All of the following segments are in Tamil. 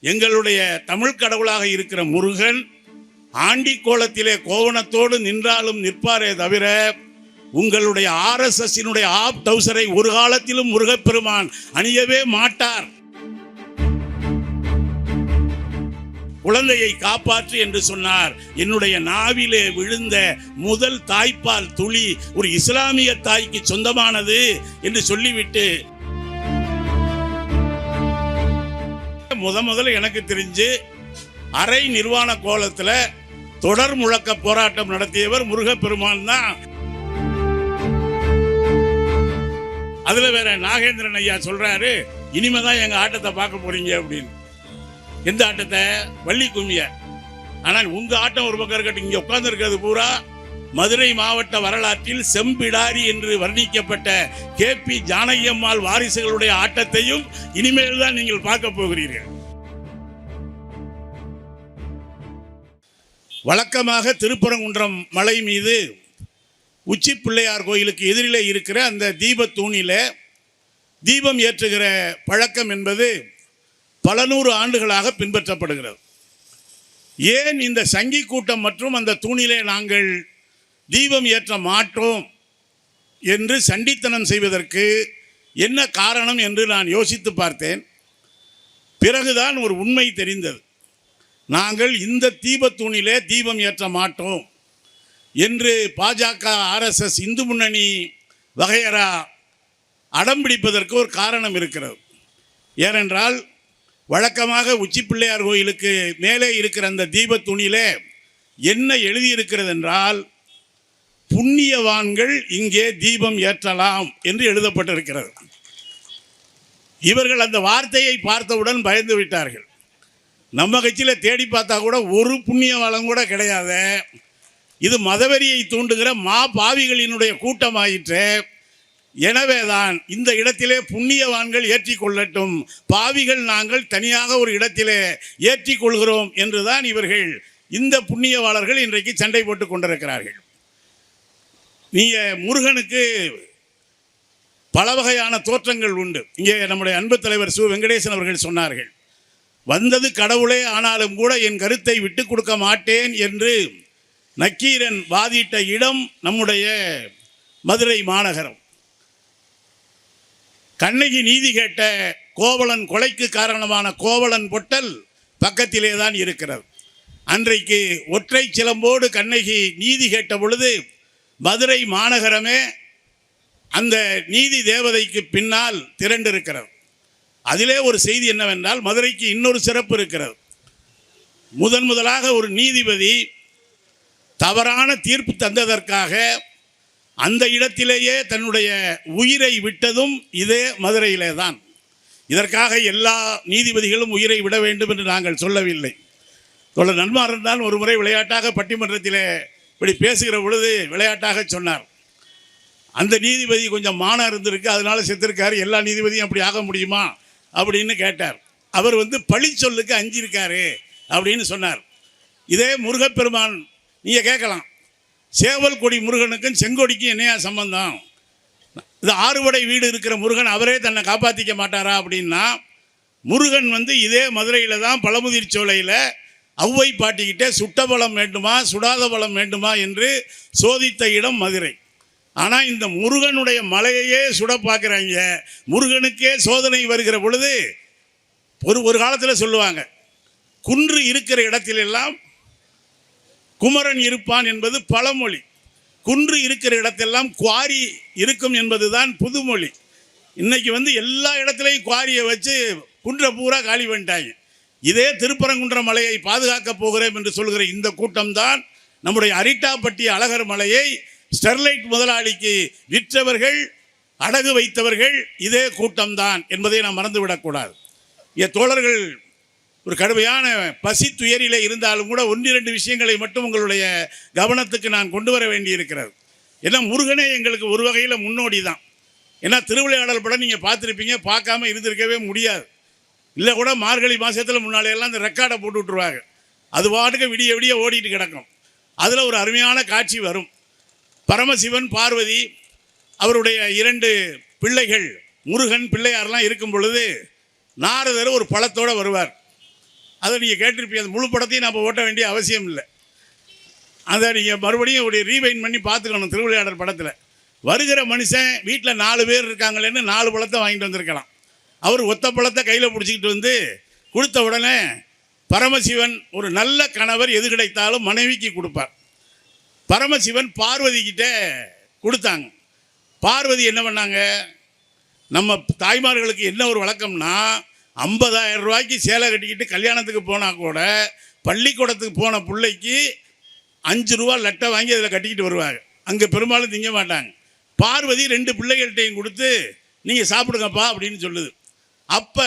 எங்களுடைய தமிழ் கடவுளாக இருக்கிற முருகன் ஆண்டி கோலத்திலே கோவணத்தோடு நின்றாலும் நிற்பாரே தவிர உங்களுடைய ஆர்எஸ்எஸ்னுடைய ஆப் டவுசரை ஒரு காலத்திலும் முருகப்பெருமான் அணியவே மாட்டார். குழந்தையை காப்பாற்று என்று சொன்னார். என்னுடைய நாவிலே விழுந்த முதல் தாய்ப்பால் துளி ஒரு இஸ்லாமிய தாய்க்கு சொந்தமானது என்று சொல்லிவிட்டு முத முதல்ல எனக்கு தெரிஞ்சு அரை நிர்வாண கோலத்துல தொடர் முழக்க போராட்டம் நடத்தியவர் முருகப்பெருமான் தான். அதுல வேற நாகேந்திரன் ஐயா சொல்றாரு இனிமேதான் எங்க ஆட்டத்தை பார்க்க போறீங்க அப்படின்னு. எந்த ஆட்டத்தை? வள்ளி கும்மிய ஆனால் உங்க ஆட்டம் ஒரு பக்கம் இருக்கட்டும் இங்க உட்கார்ந்து இருக்கிறது பூரா மதுரை மாவட்ட வரலாற்றில் செம்பிடாரி என்று வர்ணிக்கப்பட்ட கே பி ஜானகியம்மாள் வாரிசுகளுடைய ஆட்டத்தையும் இனிமேல் தான் நீங்கள் பார்க்க போகிறீர்கள். வழக்கமாக திருப்பரங்குன்றம் மலை மீது உச்சி பிள்ளையார் கோயிலுக்கு எதிரிலே இருக்கிற அந்த தீபத் தூணில தீபம் ஏற்றுகிற பழக்கம் என்பது பல நூறு ஆண்டுகளாக பின்பற்றப்படுகிறது. ஏன் இந்த சங்கி கூட்டம் மற்றும் அந்த தூணிலே நாங்கள் தீபம் ஏற்ற மாட்டோம் என்று சண்டித்தனம் செய்வதற்கு என்ன காரணம் என்று நான் யோசித்து பார்த்தேன். பிறகுதான் ஒரு உண்மை தெரிந்தது. நாங்கள் இந்த தீபத்தூணிலே தீபம் ஏற்ற மாட்டோம் என்று பாஜக ஆர்எஸ்எஸ் இந்து முன்னணி வகையறா அடம் பிடிப்பதற்கு ஒரு காரணம் இருக்கிறது. ஏனென்றால் வழக்கமாக உச்சி பிள்ளையார் கோயிலுக்கு மேலே இருக்கிற அந்த தீபத்துணியிலே என்ன எழுதியிருக்கிறது என்றால் புண்ணியவான்கள் இங்கே தீபம் ஏற்றலாம் என்று எழுதப்பட்டிருக்கிறது. இவர்கள் அந்த வார்த்தையை பார்த்தவுடன் பயந்து விட்டார்கள். நம்ம கட்சியில் தேடி பார்த்தா கூட ஒரு புண்ணியவாளம் கூட கிடையாது. இது மதவெறியை தூண்டுகிற மா பாவிகளினுடைய கூட்டமாயிற்று. எனவேதான் இந்த இடத்திலே புண்ணியவான்கள் ஏற்றிக்கொள்ளட்டும் பாவிகள் நாங்கள் தனியாக ஒரு இடத்திலே ஏற்றிக்கொள்கிறோம் என்றுதான் இவர்கள் இந்த புண்ணியவாளர்கள் இன்றைக்கு சண்டை போட்டுக் கொண்டிருக்கிறார்கள். நீங்கள் முருகனுக்கு பல வகையான தோற்றங்கள் உண்டு. இங்கே நம்முடைய அன்பு தலைவர் சு. வெங்கடேசன் அவர்கள் சொன்னார்கள் வந்தது கடவுளே ஆனாலும் கூட என் கருத்தை விட்டு கொடுக்க மாட்டேன் என்று நக்கீரன் வாதிட்ட இடம் நம்முடைய மதுரை மாநகரம். கண்ணகி நீதி கேட்ட கோவலன் கொலைக்கு காரணமான கோவலன் பொட்டல் பக்கத்திலே தான் இருக்கிறது. அன்றைக்கு ஒற்றை சிலம்போடு கண்ணகி நீதி கேட்ட பொழுது மதுரை மாநகரமே அந்த நீதி தேவதைக்கு பின்னால் திரண்டிருக்கிறது. அதிலே ஒரு செய்தி என்னவென்றால் மதுரைக்கு இன்னொரு சிறப்பு இருக்கிறது. முதன் முதலாக ஒரு நீதிபதி தவறான தீர்ப்பு தந்ததற்காக அந்த இடத்திலேயே தன்னுடைய உயிரை விட்டதும் இதே மதுரையிலே தான் இதற்காக எல்லா நீதிபதிகளும் உயிரை விட வேண்டும் என்று நாங்கள் சொல்லவில்லை. தொடர் நன்மாறன் தான் ஒரு முறை விளையாட்டாக பட்டிமன்றத்திலே இப்படி பேசுகிற பொழுது விளையாட்டாக சொன்னார். அந்த நீதிபதி கொஞ்சம் மானம் இருந்திருக்கு அதனால செத்துருக்காரு எல்லா நீதிபதியும் அப்படி ஆக முடியுமா? அப்படின்னு கேட்டார். அவர் வந்து பழி சொல்லுக்கு அஞ்சிருக்காரு அப்படின்னு சொன்னார். இதே முருகப்பெருமான் நீங்கள் கேட்கலாம். சேவல் கொடி முருகனுக்கும் செங்கொடிக்கும் என்னையா சம்பந்தம்? இது ஆறுபடை வீடு இருக்கிற முருகன் அவரே தன்னை காப்பாற்றிக்க மாட்டாரா அப்படின்னா முருகன் வந்து இதே மதுரையில் தான் பழமுதிர் சோலையில் ஔவை பாட்டிக்கிட்டே சுட்ட பலம் வேண்டுமா சுடாத பலம் வேண்டுமா என்று சோதித்த இடம் மதுரை. ஆனால் இந்த முருகனுடைய மலையையே சுட பார்க்குறாங்க. முருகனுக்கே சோதனை வருகிற பொழுது ஒரு ஒரு காலத்தில் சொல்லுவாங்க குன்று இருக்கிற இடத்திலெல்லாம் குமரன் இருப்பான் என்பது பழமொழி. குன்று இருக்கிற இடத்தெல்லாம் குவாரி இருக்கும் என்பதுதான் புதுமொழி. இன்னைக்கு வந்து எல்லா இடத்துலையும் குவாரியை வச்சு குன்றை பூரா காலி பண்ணிட்டாங்க. இதே திருப்பரங்குன்ற மலையை பாதுகாக்கப் போகிறோம் என்று சொல்கிற இந்த கூட்டம்தான் நம்முடைய அரிட்டாப்பட்டி அழகர் மலையை ஸ்டெர்லைட் முதலாளிக்கு விற்றவர்கள் அடகு வைத்தவர்கள் இதே கூட்டம்தான் என்பதை நாம் மறந்துவிடக்கூடாது. என் தோழர்கள் ஒரு கடுமையான பசி துயரிலே இருந்தாலும் கூட ஒன்றிரண்டு விஷயங்களை மட்டும் உங்களுடைய கவனத்துக்கு நான் கொண்டு வர வேண்டியிருக்கிறது. ஏன்னா முருகனே எங்களுக்கு ஒரு வகையில் முன்னோடி தான் ஏன்னா திருவிளையாடல் படம் நீங்கள் பார்த்துருப்பீங்க பார்க்காம இருந்திருக்கவே முடியாது. இல்லை கூட மார்கழி மாதத்தில் முன்னாலே அந்த ரெக்கார்டை போட்டு விட்ருவாங்க அது பாட்டுக்கு விடிய விடிய ஓடிட்டு கிடக்கும். அதில் ஒரு அருமையான காட்சி வரும். பரமசிவன் பார்வதி அவருடைய இரண்டு பிள்ளைகள் முருகன் பிள்ளையாரெலாம் இருக்கும் பொழுது நாரதர் ஒரு பழத்தோடு வருவார். அதை நீங்கள் கேட்டிருப்பீங்க. அந்த முழு படத்தையும் நம்ம ஓட்ட வேண்டிய அவசியம் இல்லை. அதை நீங்கள் மறுபடியும் ஒரு ரீவைன் பண்ணி பார்த்துக்கணும் திருவிளையாடல் படத்தில். வருகிற மனுஷன் வீட்டில் நாலு பேர் இருக்காங்களேன்னு நாலு பழத்தை வாங்கிட்டு வந்திருக்கலாம். அவர் ஒத்த பழத்தை கையில் பிடிச்சிக்கிட்டு வந்து கொடுத்த உடனே பரமசிவன் ஒரு நல்ல கணவர் எது கிடைத்தாலும் மனைவிக்கு கொடுப்பார். பரமசிவன் பார்வதி கொடுத்தாங்க. பார்வதி என்ன பண்ணாங்க? நம்ம தாய்மார்களுக்கு என்ன ஒரு வழக்கம்னா ஐம்பதாயிரம் ரூபாய்க்கு சேலை கட்டிக்கிட்டு கல்யாணத்துக்கு போனால் கூட பள்ளிக்கூடத்துக்கு போன பிள்ளைக்கு அஞ்சு ரூபா லட்டை வாங்கி அதில் கட்டிக்கிட்டு வருவாங்க. அங்கே பெரும்பாலும் திங்க மாட்டாங்க. பார்வதி ரெண்டு பிள்ளைகள்கிட்டையும் கொடுத்து நீங்கள் சாப்பிடுங்கப்பா அப்படின்னு சொல்லுது. அப்போ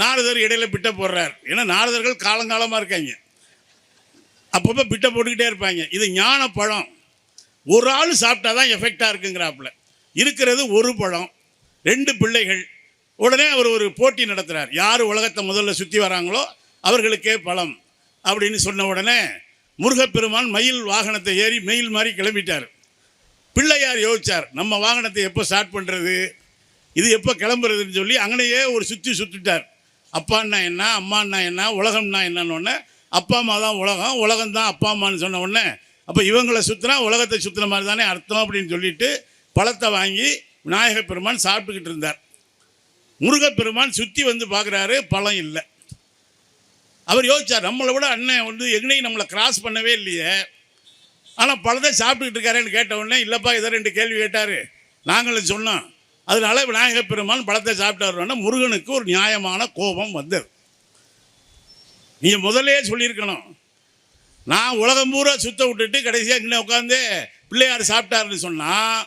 நாரதர் இடையில பிட்ட போடுறார். ஏன்னா நாரதர்கள் காலங்காலமாக இருக்காங்க. அப்பப்போ பிட்ட போட்டுக்கிட்டே இருப்பாங்க. இது ஞான பழம். ஒரு ஆள் சாப்பிட்டா தான் எஃபெக்டாக இருக்குங்கிறாப்புல. இருக்கிறது ஒரு பழம் ரெண்டு பிள்ளைகள். உடனே அவர் ஒரு போட்டி நடத்துகிறார் யார் உலகத்தை முதல்ல சுற்றி வராங்களோ அவர்களுக்கே பழம் அப்படின்னு சொன்ன உடனே முருகப்பெருமான் மயில் வாகனத்தை ஏறி மயில் மாதிரி கிளம்பிட்டார். பிள்ளையார் யோசிச்சார் நம்ம வாகனத்தை எப்போ ஸ்டார்ட் பண்ணுறது இது எப்போ கிளம்புறதுன்னு சொல்லி அங்கனையே ஒரு சுற்றி சுற்றிட்டார் அப்பான்னா என்ன அம்மான்னா என்ன உலகம்னா என்னன்னு உடனே அப்பா அம்மா தான் உலகம் உலகம் தான் அப்பா அம்மான்னு சொன்ன உடனே அப்போ இவங்களை சுற்றினா உலகத்தை சுற்றின மாதிரி தானே அர்த்தம் அப்படின்னு சொல்லிட்டு பழத்தை வாங்கி விநாயகப் பெருமான் சாப்பிட்டுக்கிட்டு இருந்தார். முருகப்பெருமான் சுற்றி வந்து பார்க்குறாரு பழம் இல்லை. அவர் யோசிச்சார் நம்மளை விட அண்ணன் வந்து எங்கனையும் நம்மளை கிராஸ் பண்ணவே இல்லையே. ஆனால் பழத்தை சாப்பிட்டுக்கிட்டு இருக்காரேன்னு கேட்ட உடனே இல்லைப்பா இதை ரெண்டு கேள்வி கேட்டார். நாங்களும் சொன்னோம் அதனால விநாயகர் பெருமான் பழத்தை சாப்பிட்டாருன்னா முருகனுக்கு ஒரு நியாயமான கோபம் வந்தது. நீங்கள் முதல்லே சொல்லியிருக்கணும். நான் உலகம் பூரா சுத்த விட்டுட்டு கடைசியாக இங்கே உட்காந்து பிள்ளையார் சாப்பிட்டாருன்னு சொன்னால்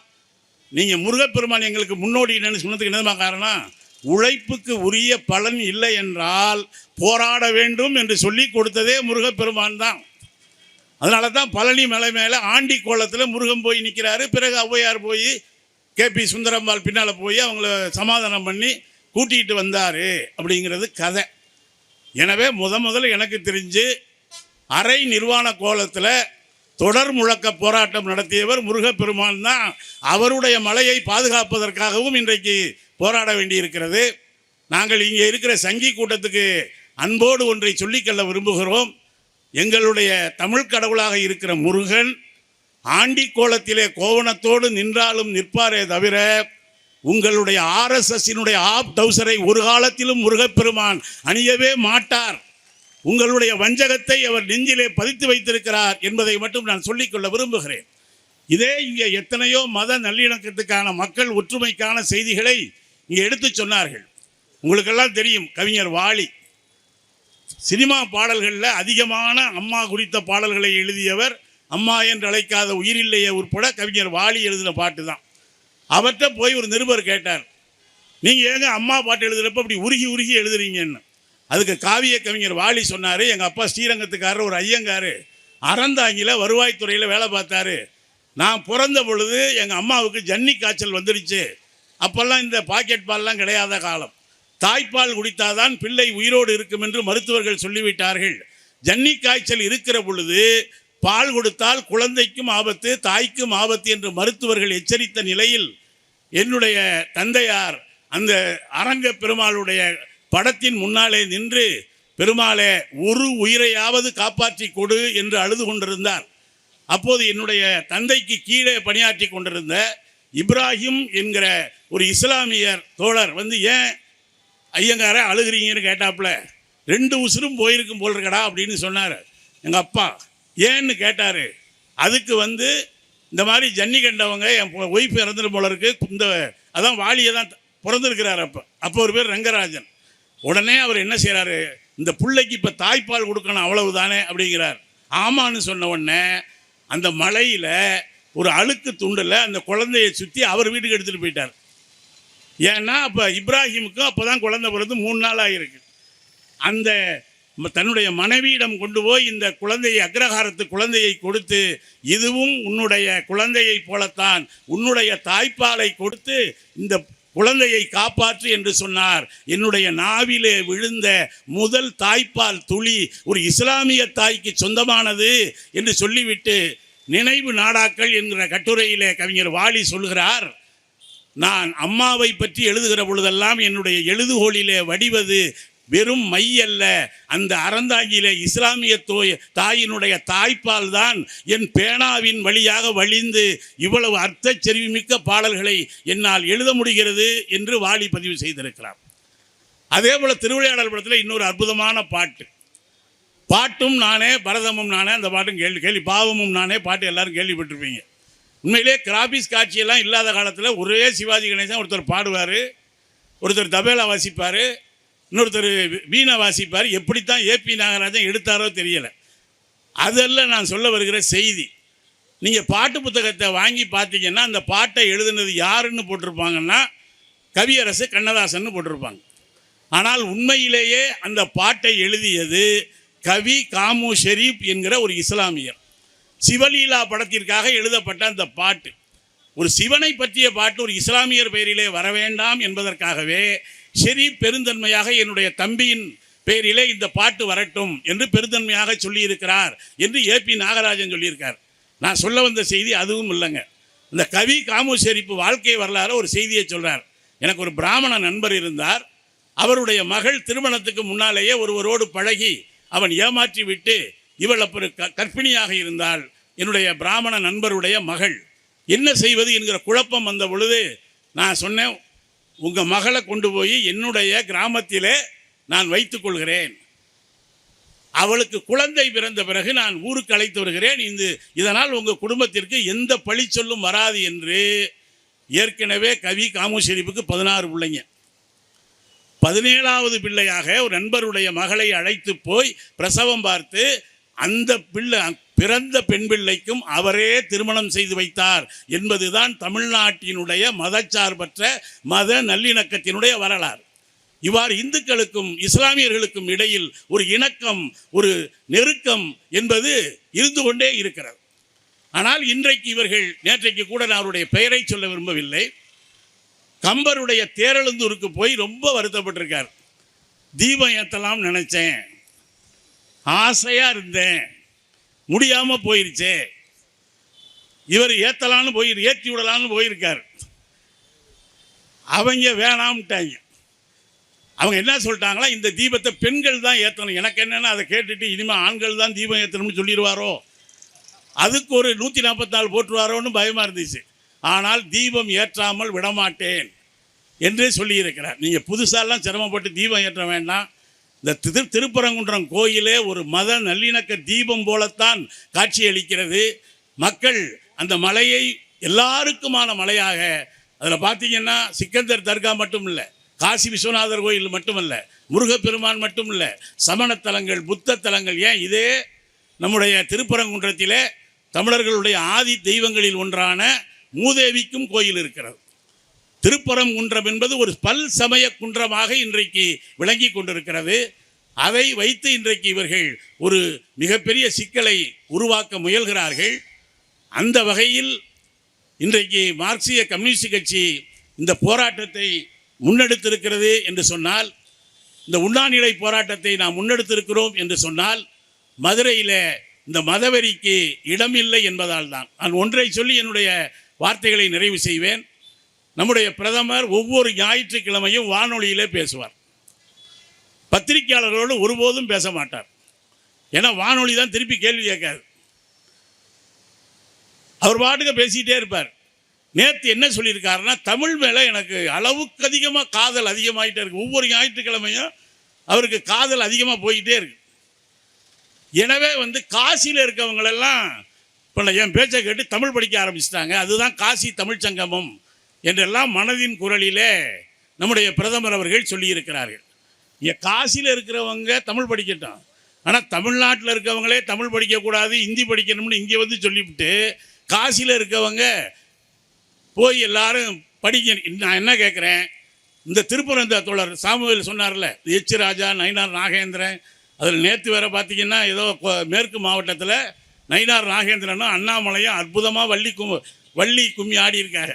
நீங்கள் முருகப்பெருமான் எங்களுக்கு முன்னோடி என்னன்னு சொன்னதுக்கு என்னதுமா காரணம்? உழைப்புக்கு உரிய பலன் இல்லை என்றால் போராட வேண்டும் என்று சொல்லி கொடுத்ததே முருகப்பெருமான் தான். அதனால தான் பழனி மலை மேலே ஆண்டி கோலத்தில் முருகன் போய் நிற்கிறாரு பிறகு ஔவையார் போய் கேபி சுந்தரம்பாள் பின்னால் போய் அவங்கள சமாதானம் பண்ணி கூட்டிகிட்டு வந்தார் அப்படிங்கிறது கதை. எனவே முத முதல்ல எனக்கு தெரிஞ்சு அரை நிர்வாண கோலத்தில் தொடர் முழக்க போராட்டம் நடத்தியவர் முருகப்பெருமான் தான். அவருடைய மலையை பாதுகாப்பதற்காகவும் இன்றைக்கு போராட வேண்டியிருக்கிறது. நாங்கள் இங்கே இருக்கிற சங்கி கூட்டத்துக்கு அன்போடு ஒன்றை சொல்லிக்கொள்ள விரும்புகிறோம். எங்களுடைய தமிழ் கடவுளாக இருக்கிற முருகன் ஆண்டி கோலத்திலே கோவணத்தோடு நின்றாலும் நிற்பாரே தவிர உங்களுடைய ஆர்எஸ்எஸ்ஸினுடைய ஆப் டவுசரை ஒரு காலத்திலும் முருகப்பெருமான் அணியவே மாட்டார். உங்களுடைய வஞ்சகத்தை அவர் நெஞ்சிலே பதித்து வைத்திருக்கிறார் என்பதை மட்டும் நான் சொல்லிக்கொள்ள விரும்புகிறேன். இதே இங்கே எத்தனையோ மத நல்லிணக்கத்துக்கான மக்கள் ஒற்றுமைக்கான செய்திகளை இங்கே எடுத்து சொன்னார்கள். உங்களுக்கெல்லாம் தெரியும் கவிஞர் வாலி. சினிமா பாடல்களில் அதிகமான அம்மா குறித்த பாடல்களை எழுதியவர் அம்மா என்று அழைக்காத உயிரில்லையே உட்பட கவிஞர் வாலி எழுதின பாட்டு தான். அவர்கிட்ட போய் ஒரு நிருபர் கேட்டார் நீங்கள் ஏங்க அம்மா பாட்டு எழுதுறப்ப அப்படி உருகி உருகி எழுதுறீங்கன்னு? அதுக்கு காவிய கவிஞர் வாலி சொன்னார் எங்கள் அப்பா ஸ்ரீரங்கத்துக்காரர் ஒரு ஐயங்கார். அறந்தாங்கியில் வருவாய்த்துறையில் வேலை பார்த்தாரு. நான் பிறந்த பொழுது எங்கள் அம்மாவுக்கு ஜன்னி காய்ச்சல் வந்துடுச்சு அப்போல்லாம் இந்த பாக்கெட் பால்லாம் கிடையாத காலம். தாய்ப்பால் குடித்தாதான் பிள்ளை உயிரோடு இருக்கும் என்று மருத்துவர்கள் சொல்லிவிட்டார்கள். ஜன்னி காய்ச்சல் இருக்கிற பொழுது பால் கொடுத்தால் குழந்தைக்கும் ஆபத்து தாய்க்கும் ஆபத்து என்று மருத்துவர்கள் எச்சரித்த நிலையில் என்னுடைய தந்தையார் அந்த அரங்க பெருமாளுடைய படத்தின் முன்னாலே நின்று பெருமாளே ஒரு உயிரையாவது காப்பாற்றி கொடு என்று அழுது கொண்டிருந்தார். அப்போது என்னுடைய தந்தைக்கு கீழே பணியாற்றி கொண்டிருந்த இப்ராஹிம் என்கிற ஒரு இஸ்லாமியர் தோழர் வந்து ஏன் ஐயங்கார அழுகிறீங்கன்னு கேட்டாப்புல ரெண்டு உசுரும் போயிருக்கும் போல் இருக்கடா அப்படின்னு சொன்னார். எங்கள் அப்பா ஏன்னு கேட்டார். அதுக்கு வந்து இந்த மாதிரி ஜன்னி கண்டவங்க என் ஒய்ஃப் இறந்துட்டு போல இருக்கு. இந்த அதான் வாலியை தான் பிறந்திருக்கிறார் அப்போ. அப்போ ஒரு பேர் ரங்கராஜன். உடனே அவர் என்ன செய்கிறாரு இந்த பிள்ளைக்கு இப்போ தாய்ப்பால் கொடுக்கணும் அவ்வளவு தானே அப்படிங்கிறார். ஆமான்னு சொன்ன உடனே அந்த மலையில் ஒரு அழுக்கு துண்டில் அந்த குழந்தையை சுற்றி அவர் வீட்டுக்கு எடுத்துகிட்டு போயிட்டார். ஏன்னா அப்போ இப்ராஹிமுக்கும் அப்போ தான் குழந்தை பிறந்து மூணு நாள் ஆகிருக்கு அந்த தன்னுடைய மனைவியிடம் கொண்டு போய் இந்த குழந்தையை அக்ரஹாரத்து குழந்தையை கொடுத்து இதுவும் உன்னுடைய குழந்தையைப் போலத்தான் உன்னுடைய தாய்ப்பாலை கொடுத்து இந்த குழந்தையை காப்பாற்று என்று சொன்னார். என்னுடைய நாவிலே விழுந்த முதல் தாய்ப்பால் துளி ஒரு இஸ்லாமிய தாய்க்கு சொந்தமானது என்று சொல்லிவிட்டு நினைவு நாடாக்கள் என்கிற கட்டுரையிலே கவிஞர் வாலி சொல்கிறார் நான் அம்மாவை பற்றி எழுதுகிற பொழுதெல்லாம் என்னுடைய எழுதுகோளிலே வடிவது வெறும் மை அல்ல. அந்த அறந்தாங்கியிலே இஸ்லாமிய தோய் தாயினுடைய தாய்ப்பால் தான் என் பேனாவின் வழியாக வழிந்து இவ்வளவு அர்த்த செறிவுமிக்க பாடல்களை என்னால் எழுத முடிகிறது என்று வாலி பதிவு செய்திருக்கிறார். அதே போல திருவிளையாடல் படத்தில் இன்னொரு அற்புதமான பாட்டு. பாட்டும் நானே பரதமும் நானே அந்த பாட்டும் கேள்வி கேள்வி பாவமும் நானே பாட்டு எல்லாரும் கேள்விப்பட்டிருப்பீங்க. உண்மையிலே கிராபிஸ் காட்சியெல்லாம் இல்லாத காலத்தில் ஒரே சிவாஜி கணேசன் ஒருத்தர் பாடுவார் ஒருத்தர் தபேலா வாசிப்பார் இன்னொருத்தர் வீணை வாசிப்பார். எப்படித்தான் ஏபி நாகராஜன் எடுத்தாரோ தெரியலை. அதெல்லாம் நான் சொல்ல வருகிற செய்தி. நீங்கள் பாட்டு புத்தகத்தை வாங்கி பார்த்தீங்கன்னா அந்த பாட்டை எழுதுனது யாருன்னு போட்டிருப்பாங்கன்னா கவியரசு கண்ணதாசன் போட்டிருப்பாங்க. ஆனால் உண்மையிலேயே அந்த பாட்டை எழுதியது கவி காமு ஷெரீப் என்கிற ஒரு இஸ்லாமியர். சிவலீலா படத்திற்காக எழுதப்பட்ட அந்த பாட்டு. ஒரு சிவனை பற்றிய பாட்டு ஒரு இஸ்லாமியர் பெயரிலே வர வேண்டாம் என்பதற்காகவே ஷெரீப் பெருந்தன்மையாக என்னுடைய தம்பியின் பெயரிலே இந்த பாட்டு வரட்டும் என்று பெருந்தன்மையாக சொல்லியிருக்கிறார் என்று ஏ பி நாகராஜன் சொல்லியிருக்கார். நான் சொல்ல வந்த செய்தி அதுவும் இல்லைங்க. இந்த கவி காமு ஷெரீப்பு வாழ்க்கை வரலாறு ஒரு செய்தியை சொல்கிறார் எனக்கு ஒரு பிராமண நண்பர் இருந்தார். அவருடைய மகள் திருமணத்துக்கு முன்னாலேயே ஒருவரோடு பழகி அவன் ஏமாற்றி விட்டு இவள் அப்புறம் க- கர்ப்பிணியாக இருந்தால் என்னுடைய பிராமண நண்பருடைய மகள். என்ன செய்வது என்கிற குழப்பம் வந்த பொழுது நான் சொன்னேன் உங்கள் மகளை கொண்டு போய் என்னுடைய கிராமத்திலே நான் வைத்துக் கொள்கிறேன். அவளுக்கு குழந்தை பிறந்த பிறகு நான் ஊருக்கு அழைத்து வருகிறேன். இந்த இதனால் உங்கள் குடும்பத்திற்கு எந்த பழி சொல்லும் வராது என்று ஏற்கனவே கவி காமு ஷெரீப்புக்கு பதினாறு பிள்ளைங்க. பதினேழாவது பிள்ளையாக ஒரு நண்பருடைய மகளை அழைத்து போய் பிரசவம் பார்த்து அந்த பிள்ளை பிறந்த பெண் பிள்ளைக்கும் அவரே திருமணம் செய்து வைத்தார் என்பதுதான் தமிழ்நாட்டினுடைய மதச்சார்பற்ற மத நல்லிணக்கத்தினுடைய வரலாறு. இவ்வாறு இந்துக்களுக்கும் இஸ்லாமியர்களுக்கும் இடையில் ஒரு இணக்கம் ஒரு நெருக்கம் என்பது இருந்து கொண்டே இருக்கிறது. ஆனால் இன்றைக்கு இவர்கள் நேற்றைக்கு கூட நான் அவருடைய பெயரை சொல்ல விரும்பவில்லை. கம்பருடைய தேரெழுந்தூருக்கு போய் ரொம்ப வருத்தப்பட்டிருக்கார். தீபம் ஏற்றலாம் நினச்சேன். ஆசையாக இருந்தேன். முடியாமல் போயிருச்சே. இவர் ஏற்றலான்னு போய் ஏற்றி விடலான்னு போயிருக்கார். அவங்க வேணாம்ட்டாங்க. அவங்க என்ன சொல்லிட்டாங்களா இந்த தீபத்தை பெண்கள் தான் ஏற்றணும் எனக்கு என்னன்னா அதை கேட்டுட்டு இனிமேல் ஆண்கள் தான் தீபம் ஏற்றணும்னு சொல்லிடுவாரோ? அதுக்கு ஒரு நூற்றி நாற்பத்தாலு போட்டுருவாரோன்னு பயமாக இருந்துச்சு. ஆனால் தீபம் ஏற்றாமல் விடமாட்டேன் என்றே சொல்லியிருக்கிறார். நீங்கள் புதுசாலாம் சிரமப்பட்டு தீபம் ஏற்ற வேண்டாம். இந்த திரு திருப்பரங்குன்றம் கோயிலே ஒரு மத நல்லிணக்க தீபம் போலத்தான் காட்சியளிக்கிறது. மக்கள் அந்த மலையை எல்லாருக்குமான மலையாக அதில் பார்த்தீங்கன்னா சிக்கந்தர் தர்கா மட்டும் இல்லை காசி விஸ்வநாதர் கோயில் மட்டுமல்ல முருகப்பெருமான் மட்டும் இல்லை சமணத்தலங்கள் புத்த தலங்கள். ஏன் இதே நம்முடைய திருப்பரங்குன்றத்திலே தமிழர்களுடைய ஆதி தெய்வங்களில் ஒன்றான மூதேவிக்கும் கோயில் இருக்கிறது. திருப்பரம் குன்றம் என்பது ஒரு பல் சமய குன்றமாக இன்றைக்கு விளங்கி கொண்டிருக்கிறது. அதை வைத்து இன்றைக்கு இவர்கள் ஒரு மிகப்பெரிய சிக்கலை உருவாக்க முயல்கிறார்கள். அந்த வகையில் இன்றைக்கு மார்க்சிய கம்யூனிஸ்ட் கட்சி இந்த போராட்டத்தை முன்னெடுத்திருக்கிறது என்று சொன்னால் இந்த உண்ணாநிலை போராட்டத்தை நாம் முன்னெடுத்திருக்கிறோம் என்று சொன்னால் மதுரையில் இந்த மதவெறிக்கு இடமில்லை என்பதால் தான். நான் ஒன்றை சொல்லி என்னுடைய வார்த்தைகளை நிறைவு செய்வேன். நம்முடைய பிரதமர் ஒவ்வொரு ஞாயிற்றுக்கிழமையும் வானொலியிலே பேசுவார். பத்திரிகையாளர்களோடு ஒருபோதும் பேச மாட்டார். ஏன்னா வானொலி தான் திருப்பி கேள்வி கேட்காது. அவர் பாட்டுக்கு பேசிக்கிட்டே இருப்பார். நேற்று என்ன சொல்லியிருக்காருன்னா தமிழ் மேலே எனக்கு அளவுக்கு அதிகமாக காதல் அதிகமாகிட்டே இருக்கு. ஒவ்வொரு ஞாயிற்றுக்கிழமையும் அவருக்கு காதல் அதிகமாக போயிட்டே இருக்கு. எனவே வந்து காசியில் இருக்கவங்களெல்லாம் இப்போ என் பேச்சை கேட்டு தமிழ் படிக்க ஆரம்பிச்சிட்டாங்க. அதுதான் காசி தமிழ் சங்கமம். என்றெல்லாம் மனதின் குரலிலே நம்முடைய பிரதமர் அவர்கள் சொல்லியிருக்கிறார்கள். இங்கே காசியில் இருக்கிறவங்க தமிழ் படிக்கட்டும். ஆனால் தமிழ்நாட்டில் இருக்கவங்களே தமிழ் படிக்கக்கூடாது ஹிந்தி படிக்கணும்னு இங்கே வந்து சொல்லிவிட்டு காசியில் இருக்கவங்க போய் எல்லாரும் படிக்க நான் என்ன கேட்குறேன் இந்த திருப்பரந்த தோழர் சாமுவேல் சொன்னார்ல எச் ராஜா நயினார் நாகேந்திரன். அதில் நேற்று வேற பார்த்தீங்கன்னா ஏதோ கொ- மேற்கு மாவட்டத்தில் நயினார் நாகேந்திரனும் அண்ணாமலையும் அற்புதமாக வள்ளி கும் வள்ளி கும்மி ஆடியிருக்காரு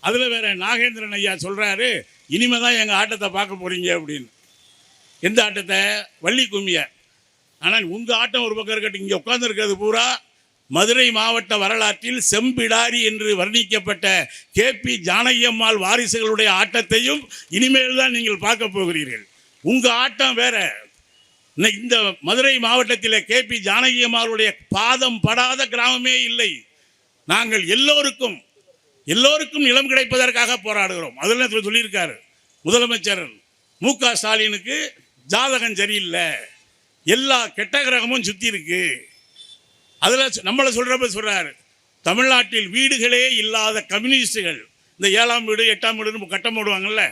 அதில் வேற நாகேந்திரன் ஐயா சொல்கிறாரு இனிமே தான் எங்கள் ஆட்டத்தை பார்க்க போகிறீங்க அப்படின்னு. எந்த ஆட்டத்தை? வள்ளி கும்மிய. ஆனால் உங்கள் ஆட்டம் ஒரு பக்கம் இருக்கட்டும் இங்கே உட்காந்துருக்கிறது பூரா மதுரை மாவட்ட வரலாற்றில் செம்பிடாரி என்று வர்ணிக்கப்பட்ட கேபி ஜானகியம்மாள் வாரிசுகளுடைய ஆட்டத்தையும் இனிமேல் தான் நீங்கள் பார்க்க போகிறீர்கள். உங்கள் ஆட்டம் வேற. இந்த மதுரை மாவட்டத்தில் கே. பி. ஜானகியம்மாளுடைய பாதம் படாத கிராமமே இல்லை. நாங்கள் எல்லோருக்கும் எல்லோருக்கும் நிலம் கிடைப்பதற்காக போராடுகிறோம். அதில் சொல்லியிருக்காரு. முதலமைச்சர் மு க ஸ்டாலினுக்கு ஜாதகம் சரியில்லை. எல்லா கெட்ட கிரகமும் சுற்றி இருக்கு. அதில் நம்மளை சொல்கிறப்ப சொல்கிறாரு தமிழ்நாட்டில் வீடுகளே இல்லாத கம்யூனிஸ்டுகள் இந்த ஏழாம் வீடு எட்டாம் வீடுன்னு கட்டம் போடுவாங்கல்ல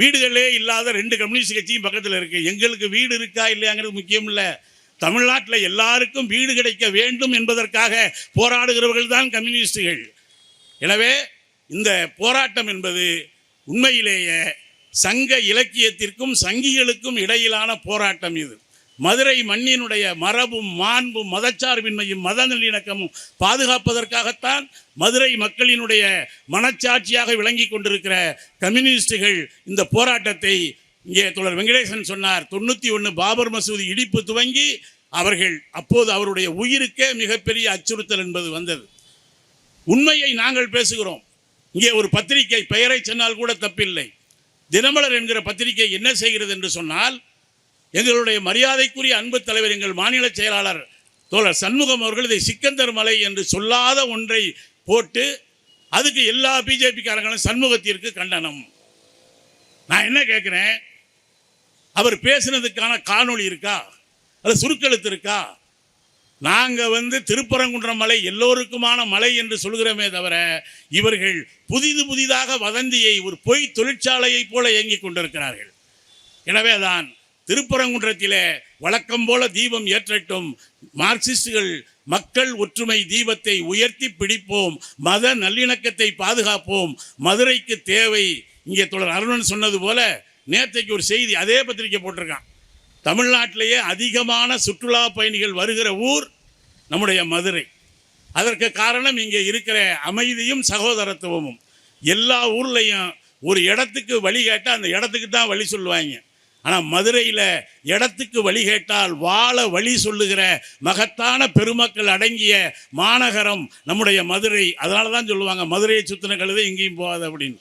வீடுகளே இல்லாத ரெண்டு கம்யூனிஸ்ட் கட்சியும் பக்கத்தில் இருக்குது எங்களுக்கு வீடு இருக்கா இல்லையாங்கிறது முக்கியம் இல்லை. தமிழ்நாட்டில் எல்லாருக்கும் வீடு கிடைக்க வேண்டும் என்பதற்காக போராடுகிறவர்கள் தான் கம்யூனிஸ்டுகள். எனவே இந்த போராட்டம் என்பது உண்மையிலேயே சங்க இலக்கியத்திற்கும் சங்கிகளுக்கும் இடையிலான போராட்டம் இது. மதுரை மண்ணினுடைய மரபும் மாண்பும் மதச்சார்பின்மையும் மத நல்லிணக்கமும் பாதுகாப்பதற்காகத்தான் மதுரை மக்களினுடைய மனச்சாட்சியாக விளங்கி கொண்டிருக்கிற கம்யூனிஸ்டுகள் இந்த போராட்டத்தை இங்கே தொடர் வெங்கடேசன் சொன்னார். தொண்ணூற்றி ஒன்று பாபர் மசூதி இடிப்பு துவங்கி அவர்கள் அப்போது அவருடைய உயிருக்கே மிகப்பெரிய அச்சுறுத்தல் என்பது வந்தது. உண்மையை நாங்கள் பேசுகிறோம். இங்கே ஒரு பத்திரிகை பெயரை சொன்னால் கூட தப்பில்லை. தினமலர் என்கிற பத்திரிகை என்ன செய்கிறது என்று சொன்னால் எங்களுடைய மரியாதைக்குரிய அன்பு தலைவர் எங்கள் மாநில செயலாளர் தோழர் சண்முகம் அவர்கள் இதை சிக்கந்தர் மலை என்று சொல்லாத ஒன்றை போட்டு அதுக்கு எல்லா பிஜேபிக்காரங்களும் சண்முகத்திற்கு கண்டனம். நான் என்ன கேட்குறேன்? அவர் பேசுனதுக்கான காணொளி இருக்கா? அது சுருக்கெழுத்து இருக்கா? நாங்கள் வந்து திருப்பரங்குன்றம் மலை எல்லோருக்குமான மலை என்று சொல்கிறோமே தவிர இவர்கள் புதிது புதிதாக வதந்தியை ஒரு பொய் தொழிற்சாலையைப் போல இயங்கிக் கொண்டிருக்கிறார்கள். எனவே தான் திருப்பரங்குன்றத்திலே வழக்கம் போல தீபம் ஏற்றட்டும். மார்க்சிஸ்டுகள் மக்கள் ஒற்றுமை தீபத்தை உயர்த்தி பிடிப்போம். மத நல்லிணக்கத்தை பாதுகாப்போம். மதுரைக்கு தேவை. இங்கே தொடர் அருணன் சொன்னது போல நேற்றைக்கு ஒரு செய்தி அதே பத்திரிக்கை போட்டிருக்கான். தமிழ்நாட்டிலேயே அதிகமான சுற்றுலா பயணிகள் வருகிற ஊர் நம்முடைய மதுரை. அதற்கு காரணம் இங்கே இருக்கிற அமைதியும் சகோதரத்துவமும். எல்லா ஊர்லேயும் ஒரு இடத்துக்கு வழி கேட்டால் அந்த இடத்துக்கு தான் வழி சொல்லுவாங்க. ஆனால் மதுரையில் இடத்துக்கு வழி கேட்டால் வாழ வழி சொல்லுகிற மகத்தான பெருமக்கள் அடங்கிய மாநகரம் நம்முடைய மதுரை. அதனால தான் சொல்லுவாங்க மதுரையை சுற்றின கழுதை எங்கேயும் போகாது அப்படின்னு.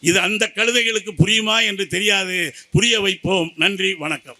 இது அந்த கழுதைகளுக்கு புரியுமா என்று தெரியாது. புரிய வைப்போம். நன்றி வணக்கம்.